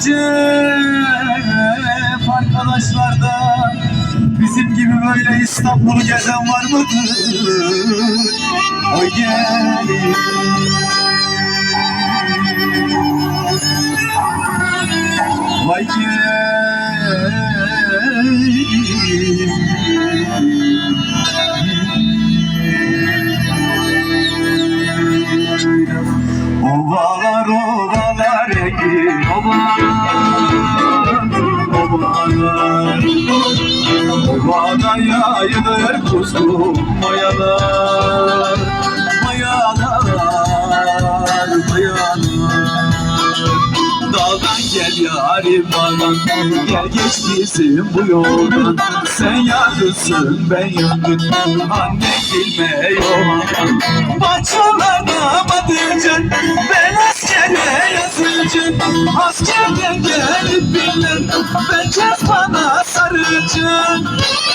Acep arkadaşlarda bizim gibi böyle İstanbul'u gezen var mıdır? Oy gelin. Vay gelin. Ovada yayılır kuzum mayalar Mayalar Mayalar. Dağdan gel yarim bana Gel geç bizim bu yoldan. Sen yangınsın ben yangın Anne bilmiyor Bahçelerde batıcın Ben askere yazıcın. Askerden gelip bilen Ben bana Imagine.